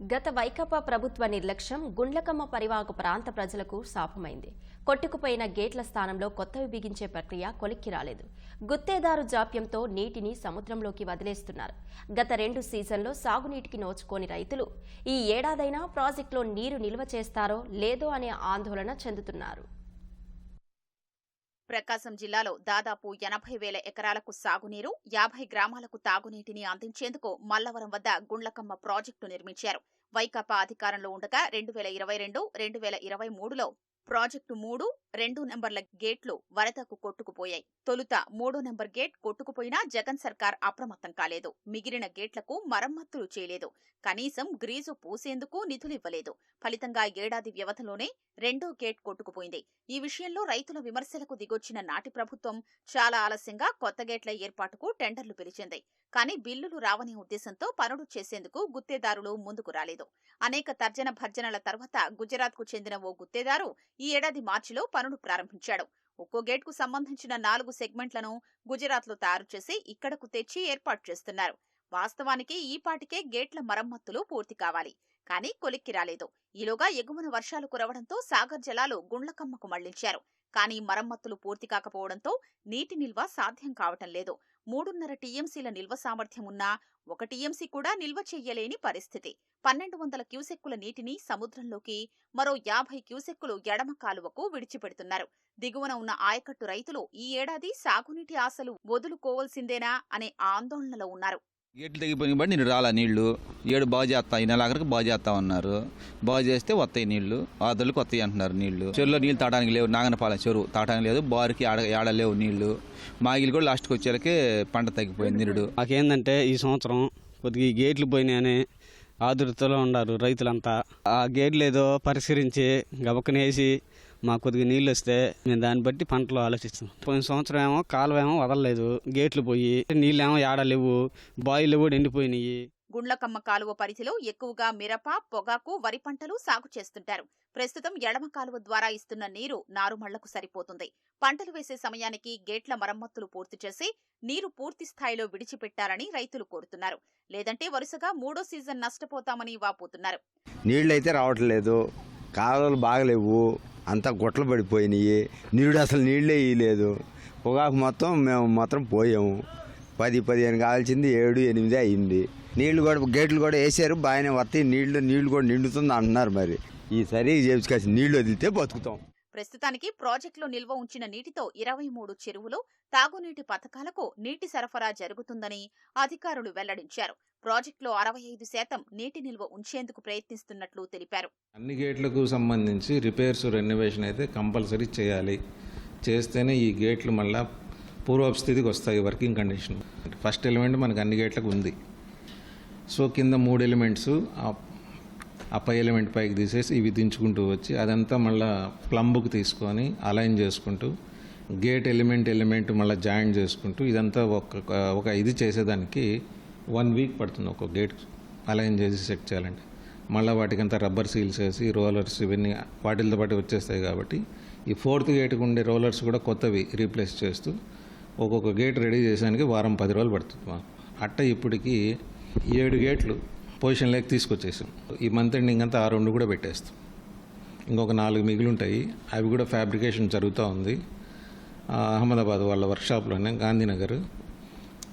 గత వైకాపా ప్రభుత్వ నిర్లక్ష్యం గుండ్లకమ్మ పరివాహక ప్రాంత ప్రజలకు శాపమైంది. కొట్టుకుపోయిన గేట్ల స్థానంలో కొత్తవి బిగించే ప్రక్రియ కొలిక్కి రాలేదు. గుత్తేదారు జాప్యంతో నీటిని సముద్రంలోకి వదిలేస్తున్నారు. గత రెండు సీజన్లో సాగునీటికి నోచుకోని రైతులు ఈ ఏడాదైనా ప్రాజెక్టులో నీరు నిల్వ చేస్తారో లేదో అనే ఆందోళన చెందుతున్నారు. ప్రకాశం జిల్లాలో దాదాపు ఎనభై వేల ఎకరాలకు సాగునీరు యాభై గ్రామాలకు తాగునీటిని అందించేందుకు మల్లవరం వద్ద గుండ్లకమ్మ ప్రాజెక్టు నిర్మించారు. వైకాపా అధికారంలో ఉండగా రెండు వేల ఇరవై రెండు రెండు వేల ఇరవై మూడులో ప్రాజెక్టు మూడు రెండు నెంబర్ల గేట్లు వరదకు కొట్టుకుపోయాయి. తొలుత మూడో నెంబర్ గేట్ కొట్టుకుపోయినా జగన్ సర్కార్ అప్రమత్తం కాలేదు. మిగిలిన గేట్లకు మరమ్మతులు చేయలేదు. కనీసం గ్రీజు పూసేందుకు నిధులివ్వలేదు ఫలితంగా ఏడాది వ్యవధిలోనే రెండో గేట్ కొట్టుకుపోయింది. ఈ విషయంలో రైతుల విమర్శలకు దిగొచ్చిన నాటి ప్రభుత్వం చాలా ఆలస్యంగా కొత్త గేట్ల ఏర్పాటుకు టెండర్లు పిలిచింది. కానీ బిల్లులు రావనే ఉద్దేశంతో పనులు చేసేందుకు గుత్తేదారులు ముందుకు రాలేదు. అనేక తర్జన భర్జనల తర్వాత గుజరాత్కు చెందిన ఓ గుత్తేదారు ఈ ఏడాది మార్చిలో పనులు ప్రారంభించాడు. ఒక్కో గేట్కు సంబంధించిన నాలుగు సెగ్మెంట్లను గుజరాత్లో తయారు చేసి ఇక్కడకు తెచ్చి ఏర్పాటు చేస్తున్నారు. వాస్తవానికి ఈ పాటికే గేట్ల మరమ్మతులు పూర్తి కావాలి. కానీ కొలిక్కి రాలేదు. ఈలోగా ఎగువన వర్షాలు కురవడంతో సాగర్ జలాలు గుండ్లకమ్మకు మళ్ళించారు. కానీ మరమ్మతులు పూర్తి కాకపోవడంతో నీటి నిల్వ సాధ్యం కావటం లేదు. మూడున్నర టీఎంసీల నిల్వ సామర్థ్యం ఉన్నా ఒక టీఎంసీ కూడా నిల్వ చెయ్యలేని పరిస్థితి. పన్నెండు వందల క్యూసెక్కుల నీటిని సముద్రంలోకి మరో యాభై క్యూసెక్కులు ఎడమ కాలువకు విడిచిపెడుతున్నారు. దిగువన ఉన్న ఆయకట్టు రైతులు ఈ ఏడాది సాగునీటి ఆశలు వదులుకోవాల్సిందేనా అనే ఆందోళనలో ఉన్నారు. గేట్లు తెగిపోయిన బట్టి నేను రాలా నీళ్ళు? ఏడు బాగు చేస్తా ఈ నెల ఆఖరికి బాగు చేస్తా ఉన్నారు బాగు చేస్తే వస్తాయి నీళ్ళు. ఆదులకు వస్తాయి అంటున్నారు నీళ్ళు. చెరువులో నీళ్ళు తాటానికి లేవు. నాగనపాలెం చెరువు తాటానికి లేదు. బారికి ఆడ ఏడ లేవు నీళ్ళు. మాగిలు కూడా లాస్ట్కి వచ్చేలకే పంట తగ్గిపోయింది నిరుడు. మాకేందంటే ఈ సంవత్సరం కొద్దిగా ఈ గేట్లు పోయినాయని ఆదుర్తలో ఉన్నారు రైతులంతా. ఆ గేట్లు ఏదో పరిశీలించి గబక్కనేసి మాకు కొద్దిగా నీళ్ళు వస్తే మేము దాన్ని బట్టి పంటలు ఆలోచిస్తాం. పోయిన సంవత్సరం ఏమో కాలువ ఏమో వదలలేదు. గేట్లు పోయి నీళ్ళు ఏమో ఏడ లేవు. బాయిలు కూడా ఎండిపోయినాయి. గుండ్లకమ్మ కాలువ పరిధిలో ఎక్కువగా మిరప పొగాకు వరి పంటలు సాగు చేస్తుంటారు. ప్రస్తుతం ఎడమ కాలువ ద్వారా ఇస్తున్న నీరు నారుమళ్ళకు సరిపోతుంది. పంటలు వేసే సమయానికి గేట్ల మరమ్మతులు పూర్తి చేసి నీరు పూర్తి స్థాయిలో విడిచిపెట్టారని రైతులు కోరుతున్నారు. లేదంటే వరుసగా మూడో సీజన్ నష్టపోతామని వాపోతున్నారు. నీళ్ళు అయితే రావట్లేదు. కాలువలు బాగలేవు. అంతా గుట్టలు పడిపోయినాయి. నీళ్ళు అసలు నీళ్ళే ఇయ్యలేదు. పొగాకు మొత్తం మేము మాత్రం పోయాము. పది పదిహేను కావాల్సింది ఏడు ఎనిమిది అయింది. నీళ్ళు కూడా గేట్లు కూడా వేసారు. బాగానే వస్తాయి. నీళ్ళు నీళ్ళు కూడా నిండుతుంది అంటున్నారు మరి. ఈసారి చేపించుకోవాల్సి నీళ్ళు వదిలితే బతుకుతాం. ప్రస్తుతానికి ప్రాజెక్టులో నిల్వ ఉంచిన నీటితో ఇరవై మూడు చెరువులు తాగునీటి పథకాలకు నీటి సరఫరా జరుగుతుందని అధికారులు వెల్లడించారు. ప్రాజెక్టులో అరవై ఐదు శాతం నీటి నిల్వ ఉంచేందుకు ప్రయత్నిస్తున్నట్లు తెలిపారు. అన్ని గేట్లకు సంబంధించి రిపేర్స్ రెనోవేషన్ అయితే కంపల్సరీ చేయాలి. చేస్తేనే ఈ గేట్లు మళ్ళా పూర్వస్థితికి వస్తాయి వర్కింగ్ కండిషన్ ఫస్ట్ ఎలిమెంట్ మనకు అన్ని గేట్లకు ఉంది. సో కింద మూడు ఎలిమెంట్స్ ఆ పై ఎలిమెంట్ పైకి తీసేసి ఇవి దించుకుంటూ వచ్చి అదంతా మళ్ళీ ప్లంబుకు తీసుకొని అలైన్ చేసుకుంటూ గేట్ ఎలిమెంట్ ఎలిమెంట్ మళ్ళీ జాయిన్ చేసుకుంటూ ఇదంతా ఒక ఒక ఇది చేసేదానికి వన్ వీక్ పడుతుంది ఒక గేట్ అలైన్ చేసి సెట్ చేయాలంటే. మళ్ళీ వాటికంతా రబ్బర్ సీల్స్ వేసి రోలర్స్ ఇవన్నీ వాటితో పాటు వచ్చేస్తాయి కాబట్టి ఈ ఫోర్త్ గేట్కి ఉండే రోలర్స్ కూడా కొత్తవి రీప్లేస్ చేస్తూ ఒక్కొక్క గేట్ రెడీ చేసానికి వారం పది రోజులు పడుతుంది. మాకు అట్ట ఇప్పటికి ఏడు గేట్లు పొజిషన్ లేక తీసుకొచ్చేసాం. ఈ మంత్ ఎండింగ్ అంతా ఆ రెండు కూడా పెట్టేస్తాం. ఇంకొక నాలుగు మిగిలి ఉంటాయి అవి కూడా ఫ్యాబ్రికేషన్ జరుగుతూ ఉంది. అహ్మదాబాద్ వాళ్ళ వర్క్షాప్లోనే గాంధీనగర్.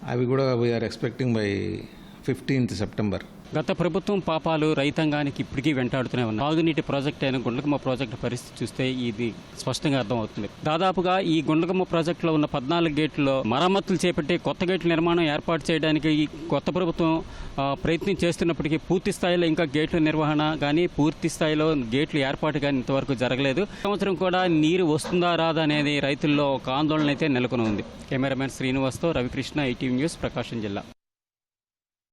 అవి కూడా we are expecting by fifteenth September గత ప్రభుత్వం పాపాలు రైతాంగానికి ఇప్పటికీ వెంటాడుతూనే ఉన్నాయి. తాగునీటి ప్రాజెక్ట్ అయిన గుండ్లకమ్మ ప్రాజెక్టు పరిస్థితి చూస్తే ఇది స్పష్టంగా అర్థమవుతుంది. దాదాపుగా ఈ గుండ్లకమ్మ ప్రాజెక్టులో ఉన్న పద్నాలుగు గేట్లలో మరమ్మతులు చేపట్టి కొత్త గేట్ల నిర్మాణం ఏర్పాటు చేయడానికి ఈ కొత్త ప్రభుత్వం ప్రయత్నం చేస్తున్నప్పటికీ పూర్తి స్థాయిలో ఇంకా గేట్ల నిర్వహణ కానీ పూర్తి స్థాయిలో గేట్లు ఏర్పాటు కానీ ఇంతవరకు జరగలేదు. సంవత్సరం కూడా నీరు వస్తుందా రాదా అనేది రైతుల్లో ఒక ఆందోళన అయితే నెలకొని ఉంది కెమెరామెన్ శ్రీనివాస్తో రవికృష్ణ ఈటీవీ న్యూస్ ప్రకాశం జిల్లా.